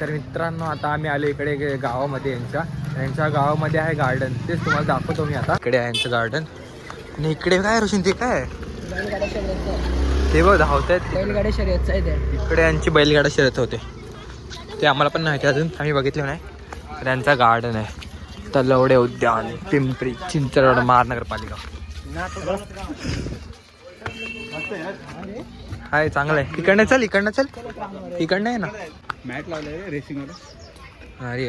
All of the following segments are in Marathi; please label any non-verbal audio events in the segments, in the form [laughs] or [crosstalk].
तर मित्रांनो आता आम्ही आलो इकडे गावामध्ये यांच्या. यांच्या गावामध्ये आहे गार्डन तेच तुम्हाला दाखवतो मी आता. इकडे आहे यांचं गार्डन आणि इकडे काय रोशन ते काय? बैलगाड्या ते बघ धावत आहेत बैलगाड्या शर्यत इकडे यांची बैलगाडा शर्यत होते. ते आम्हाला पण माहिती अजून. आम्ही बघितलं नाही. तर यांचा गार्डन आहे. तलवडे उद्यान पिंपरी चिंचवड महानगरपालिका. हाय चांगलं आहे. इकडनं चल इकडनं चल. इकडनं आहे ना. मॅट लावलंय रेसिंगवर अरे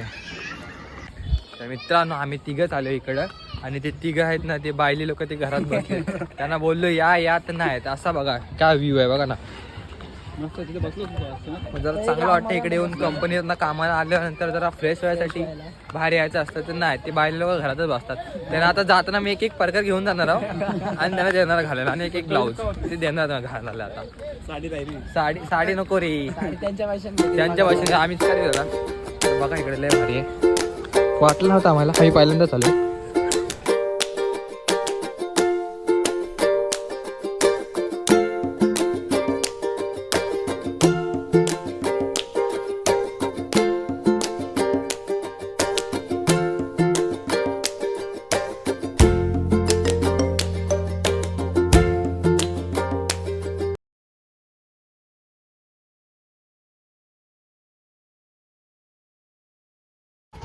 तर मित्रांनो आम्ही तिघच आलो इकडं. आणि ते तिघ आहेत ना ते बायली लोक ते घरात बसले. त्यांना बोललो या या तर नाही. आहेत असा बघा काय व्ह्यू आहे बघा ना. जरा चांगलं वाटतं इकडे येऊन कंपनीतनं कामाला आल्यानंतर जरा फ्रेश व्हायसाठी बाहेर यायचं असतं तर नाही ते बाहेर लोक घरातच बसतात. त्यांना आता जाताना मी एक एक परकर घेऊन जाणार आहो. आणि त्यांना देणार घालायला. आणि एक एक ब्लाऊज ते देणार घालायला आता. साडी साडी साडी नको रे. त्यांच्या भाषेत त्यांच्या भाषेने आम्हीच काय दिला तर बघा इकडे लय भारी आहे. वाटलं नव्हतं आम्हाला. आम्ही पहिल्यांदाच आलो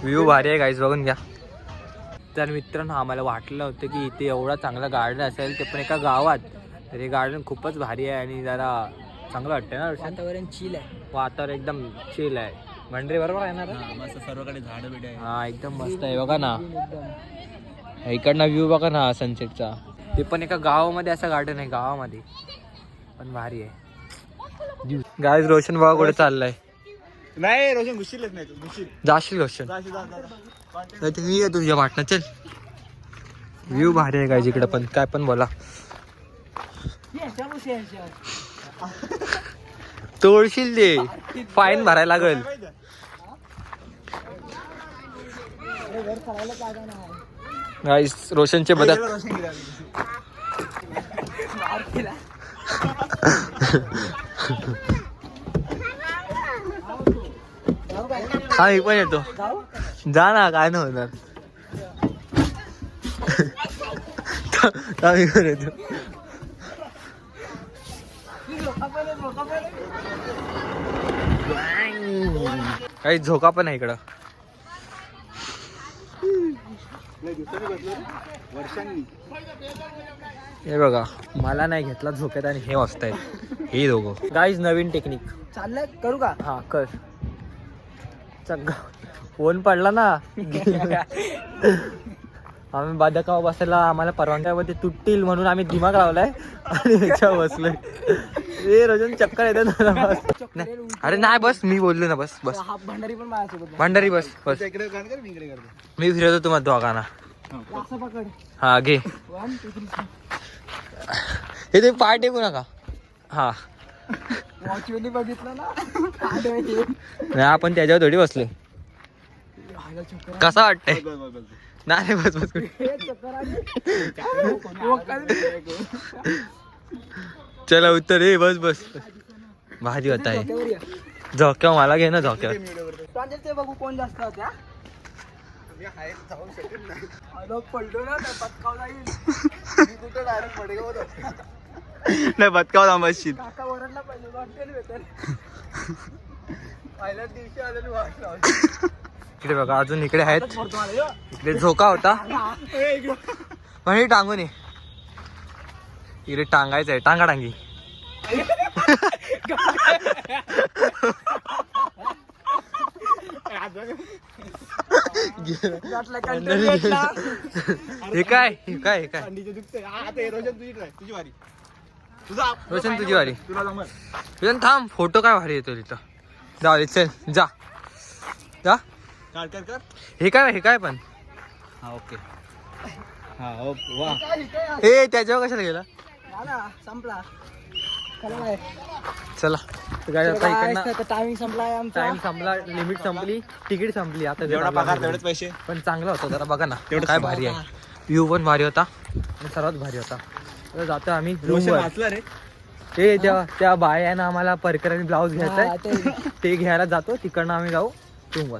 व्ह्यू भारी आहे गाईज बघून घ्या. तर मित्रांनो आम्हाला वाटलं होतं की इथे एवढा चांगला गार्डन असेल ते पण एका गावात. तर हे गार्डन खूपच भारी आहे आणि जरा चांगलं वाटतं ना? वातावरण चिल आहे. वातावरण एकदम चिल आहे. भंडरे बरोबर आहे ना सर्वकडे झाडं बिड हा एकदम मस्त आहे बघा ना. इकडनं व्ह्यू बघा ना सनसेटचा ते पण एका गावामध्ये असं गार्डन आहे गावामध्ये. पण भारी आहे. गायज रोशन बघा कुठे चाललाय. नाही रोशन घुसशीलच नाही तू घुसशील जाशील रोशन. जा, जा, जा, जा. नाही तर मी आहे तुझ्या वाटणं चल. व्ह्यू भारी आहे काय इकडे पण. काय पण बोला. तोडशील दे फाईन भरायला लागल. गाईस रोशनचे बदक रोशन गेला. [laughs] हा मी पण येतो. जा ना काय नाही होणार. आम्ही पण येतो. काही झोका पण आहे इकडं. हे बघा मला नाही घेतला झोक्यात आणि हे वाजतायत हे दोघं. गाईज नवीन टेक्निक चाललंय करू का? हा कर. चग्गा फोन पडला ना. आम्ही बाधकावर बसायला आम्हाला परवानग्यामध्ये तुटतील म्हणून आम्ही दिमाग लावलाय. आणि ह्याच्यावर बसलोय. ए रजन चक्कर येते ना बस नाही. अरे नाही बस मी बोललो ना बस बस. भंडारी पण माझ्यासोबत भांडारी बस बस. मी इकडे करतो. मी फिरवतो तुम्हाला दोघांना. हा घे. हे ते पाय टेकू नका. हा. बघितलं ना? आपण त्याच्यावर थोडी चक्कर कसा वाटतंय. नाही बस बस. चला उत्तर ए बस बस भाजी होत आहे. ये. झोक्या मला घे ना झोक्या बघू कोण जास्त होत्या. मी हाय जाऊ शकत नाही. बदकाव थांबशील पाहिजे वाटेल वेतन पहिल्याच दिवशी आलेलो वाट लावली. इकडे बघा अजून इकडे आहेत. इकडे झोका होता. हे टांगून ये. इकडे टांगायचं आहे. टांगा टांगी. वाटलं भेटला. हे काय? हे काय? हे काय? तुझी वारी. तुझा रोशन तुझी वारी. तुला जमल. रोशन थांब फोटो काय भारी येतो तिथं. जाऊ दे चल जा. जा. कर कर कर हे काय हे काय पण? हा ओके. हा ओ वा? हे त्याच्यावर कशाला गेला? संपला. चला टायमिंग संपलाय आमचा. टाइम संपला लिमिट संपली तिकीट संपली. आता जे जेवढा पगार तेवढेच पैसे. पण चांगला होता जरा बघा ना. तेवढंच काय. भारी आहे. व्ह्यू पण भारी होता. आणि सर्वात भारी होता. तर जातो आम्ही रूमवर रे. ते त्या त्या बायानं आम्हाला परकर आणि ब्लाऊज घ्यायचा ते घ्यायला जातो तिकडनं आम्ही जाऊ रूमवर